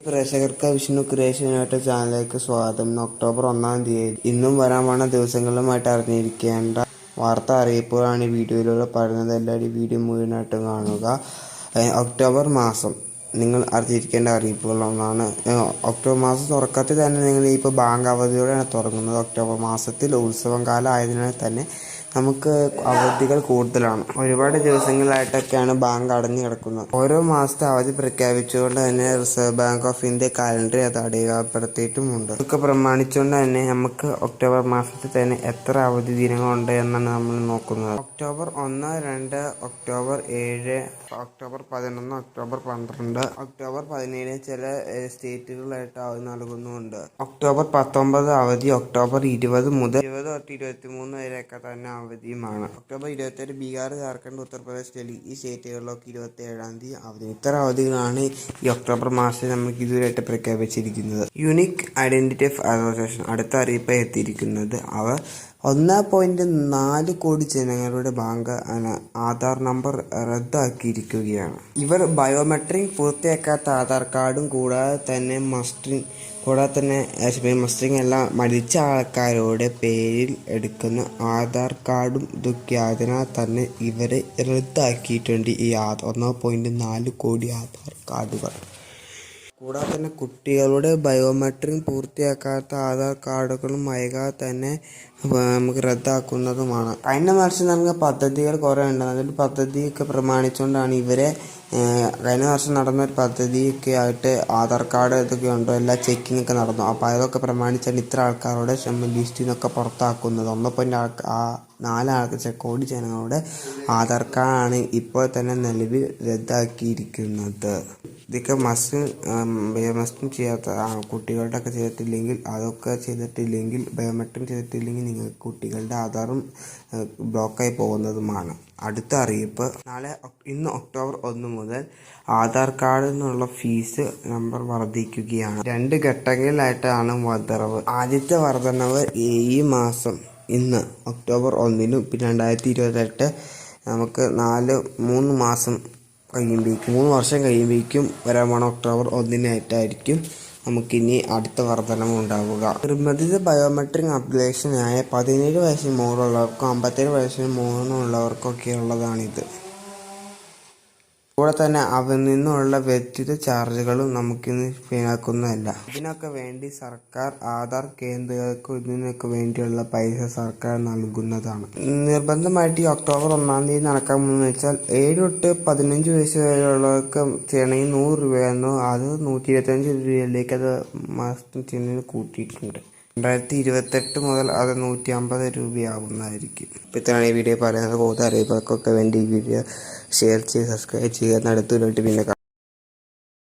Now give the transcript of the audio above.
പ്രേക്ഷകർക്ക് വിഷ്ണു ക്രിയേഷനായിട്ട് ചാനലിലേക്ക് സ്വാഗതം. ഒക്ടോബർ ഒന്നാം തീയതി. ഇന്നും വരാൻ പോണ ദിവസങ്ങളുമായിട്ട് അറിഞ്ഞിരിക്കേണ്ട വാർത്ത അറിയിപ്പുകളാണ് ഈ വീഡിയോയിലൂടെ പറയുന്നത്. എല്ലാവരും വീഡിയോ മുഴുവനായിട്ട് കാണുക. ഒക്ടോബർ മാസം നിങ്ങൾ അറിഞ്ഞിരിക്കേണ്ട അറിയിപ്പുകളൊന്നാണ്. ഒക്ടോബർ മാസം തുറക്കത്തിൽ തന്നെ നിങ്ങൾ ഇപ്പോൾ ബാങ്ക് അവധിയോടെയാണ് തുടങ്ങുന്നത്. ഒക്ടോബർ മാസത്തിൽ ഉത്സവം കാലം ആയതിനാൽ തന്നെ നമുക്ക് അവധികൾ കൂടുതലാണ്. ഒരുപാട് ദിവസങ്ങളായിട്ടൊക്കെയാണ് ബാങ്ക് അടഞ്ഞു കിടക്കുന്നത്. ഓരോ മാസത്തെ അവധി പ്രഖ്യാപിച്ചുകൊണ്ട് തന്നെ Reserve Bank of India calendar അത് അടയാളപ്പെടുത്തിയിട്ടുമുണ്ട്. ഇതൊക്കെ പ്രമാണിച്ചുകൊണ്ട് തന്നെ നമുക്ക് ഒക്ടോബർ മാസത്തിൽ തന്നെ എത്ര അവധി ദിനങ്ങളുണ്ട് എന്നാണ് നമ്മൾ നോക്കുന്നത്. ഒക്ടോബർ ഒന്ന് രണ്ട് ഒക്ടോബർ ഏഴ് ഒക്ടോബർ പതിനൊന്ന് ഒക്ടോബർ പന്ത്രണ്ട് ഒക്ടോബർ പതിനേഴ് ചില സ്റ്റേറ്റുകളിലായിട്ട് അവധി നൽകുന്നുമുണ്ട് ഒക്ടോബർ പത്തൊമ്പത് അവധി ഒക്ടോബർ ഇരുപത് മുതൽ ഇരുപത് തൊട്ട് ഇരുപത്തി മൂന്ന് വരെയൊക്കെ തന്നെ അവധിയുമാണ്. ഒക്ടോബർ ഇരുപത്തേഴ് ബീഹാർ ജാർഖണ്ഡ് ഉത്തർപ്രദേശ് ഡൽഹി ഈ സ്റ്റേറ്റുകളിലൊക്കെ ഇരുപത്തി ഏഴാം തീയതി അവധി. ഇത്ര അവധികളാണ് ഈ ഒക്ടോബർ മാസത്തിൽ നമുക്ക് ഇതുവരെയായിട്ട് പ്രഖ്യാപിച്ചിരിക്കുന്നത്. യുണീക്ക് ഐഡന്റിറ്റി അസോസിയേഷൻ അടുത്ത അറിയിപ്പ് എത്തിയിരിക്കുന്നത് അവർ ഒന്ന് പോയിന്റ് നാല് കോടി ജനങ്ങളുടെ ബാങ്ക് ആധാർ നമ്പർ റദ്ദാക്കിയിരിക്കുകയാണ്. ഇവർ ബയോമെട്രിക് പൂർത്തിയാക്കാത്ത ആധാർ കാർഡും കൂടാതെ തന്നെ മസ്റ്റിംഗ് കൂടാതെ തന്നെ ഏഹ്, മസ്റ്റിംഗ് എല്ലാം മരിച്ച ആൾക്കാരുടെ പേരിൽ എടുക്കുന്ന ആധാർ കാർഡും അതിനാൽ തന്നെ ഇവരെ റദ്ദാക്കിയിട്ടുണ്ട്. ഈ ഒന്ന് പോയിന്റ് നാല് കോടി ആധാർ കാർഡുകൾ. കൂടാതെ തന്നെ കുട്ടികളുടെ ബയോമെട്രിക് പൂർത്തിയാക്കാത്ത ആധാർ കാർഡുകളും വൈകാതെ തന്നെ നമുക്ക് റദ്ദാക്കുന്നതുമാണ്. കഴിഞ്ഞ വർഷം നൽകിയ പദ്ധതികൾ കുറേ ഉണ്ട്. അതിൽ പദ്ധതിയൊക്കെ പ്രമാണിച്ചുകൊണ്ടാണ് ഇവരെ കഴിഞ്ഞ വർഷം നടന്ന ഒരു പദ്ധതിയൊക്കെ ആയിട്ട് ആധാർ കാർഡ് ഇതൊക്കെ ഉണ്ടോ എല്ലാ ചെക്കിംഗ് ഒക്കെ നടന്നു. അപ്പോൾ അതൊക്കെ പ്രമാണിച്ചാണ് ഇത്ര ആൾക്കാരുടെ ലിസ്റ്റിൽ നിന്നൊക്കെ പുറത്താക്കുന്നത്. ഒന്ന് ആൾക്ക് ആ നാലാൾക്ക് കോടി ജനങ്ങളുടെ ആധാർ കാർഡാണ് ഇപ്പോൾ തന്നെ നിലവിൽ റദ്ദാക്കിയിരിക്കുന്നത്. ഇതൊക്കെ മസ്റ്റും ബയോമെട്രിക് ചെയ്യാത്ത കുട്ടികളുടെ ഒക്കെ ചെയ്തിട്ടില്ലെങ്കിൽ അതൊക്കെ ചെയ്തിട്ടില്ലെങ്കിൽ ബയോമെട്രിക് ചെയ്തിട്ടില്ലെങ്കിൽ നിങ്ങൾക്ക് കുട്ടികളുടെ ആധാറും ബ്ലോക്കായി പോകുന്നതുമാണ്. അടുത്ത അറിയിപ്പ് നാളെ ഇന്ന് ഒക്ടോബർ ഒന്ന് മുതൽ ആധാർ കാർഡിൽ നിന്നുള്ള ഫീസ് നമ്പർ വർദ്ധിക്കുകയാണ്. രണ്ട് ഘട്ടങ്ങളിലായിട്ടാണ് വർധനവ്. ആദ്യത്തെ വർധനവ് ഈ മാസം ഇന്ന് ഒക്ടോബർ ഒന്നിനും പിന്നെ രണ്ടായിരത്തി ഇരുപത്തെട്ട് നമുക്ക് നാല് മൂന്ന് മാസം കഴിയുമ്പോഴേക്കും മൂന്ന് വർഷം കഴിയുമ്പോഴേക്കും വരാൻ പോണ ഒക്ടോബർ ഒന്നിനായിട്ടായിരിക്കും നമുക്കിനി അടുത്ത വർധനം ഉണ്ടാവുക. നിർബന്ധിത ബയോമെട്രിക് അപ്ഡേഷനായ പതിനേഴ് വയസ്സിന് മുകളിലുള്ളവർക്കും അമ്പത്തേഴ് വയസ്സിന് മുകളിലുള്ളവർക്കൊക്കെ ഉള്ളതാണിത് കൂടെ തന്നെ അവൻ നിന്നുള്ള വ്യക്തിത്വ ചാർജുകളും നമുക്കിന്ന് ഈടാക്കുന്നതല്ല ഇതിനൊക്കെ വേണ്ടി സർക്കാർ ആധാർ കേന്ദ്രങ്ങൾക്ക് ഇതിനൊക്കെ വേണ്ടിയുള്ള പൈസ സർക്കാർ നൽകുന്നതാണ്. നിർബന്ധമായിട്ട് ഈ ഒക്ടോബർ ഒന്നാം തീയതി നടക്കാൻ പോകുന്നത് വെച്ചാൽ ഏഴ് തൊട്ട് പതിനഞ്ച് വയസ്സ് വരെയുള്ളവർക്ക് ചെയ്യണമെങ്കിൽ നൂറ് രൂപയെന്നോ അത് നൂറ്റി ഇരുപത്തഞ്ച് രൂപയിലേക്ക് അത് മാസത്തിന് ചെയ്യുന്നതിന് കൂട്ടിയിട്ടുണ്ട്. രണ്ടായിരത്തി ഇരുപത്തെട്ട് മുതൽ അത് നൂറ്റി അമ്പത് രൂപയാകുന്നതായിരിക്കും ഇത്രയാണ് ഈ വീഡിയോ പറയുന്നത് കൂടുതൽ അറിയിപ്പുകൾക്കൊക്കെ വേണ്ടി ഈ വീഡിയോ ഷെയർ ചെയ്യുക സബ്സ്ക്രൈബ് ചെയ്യുക അടുത്തൊരു പിന്നെ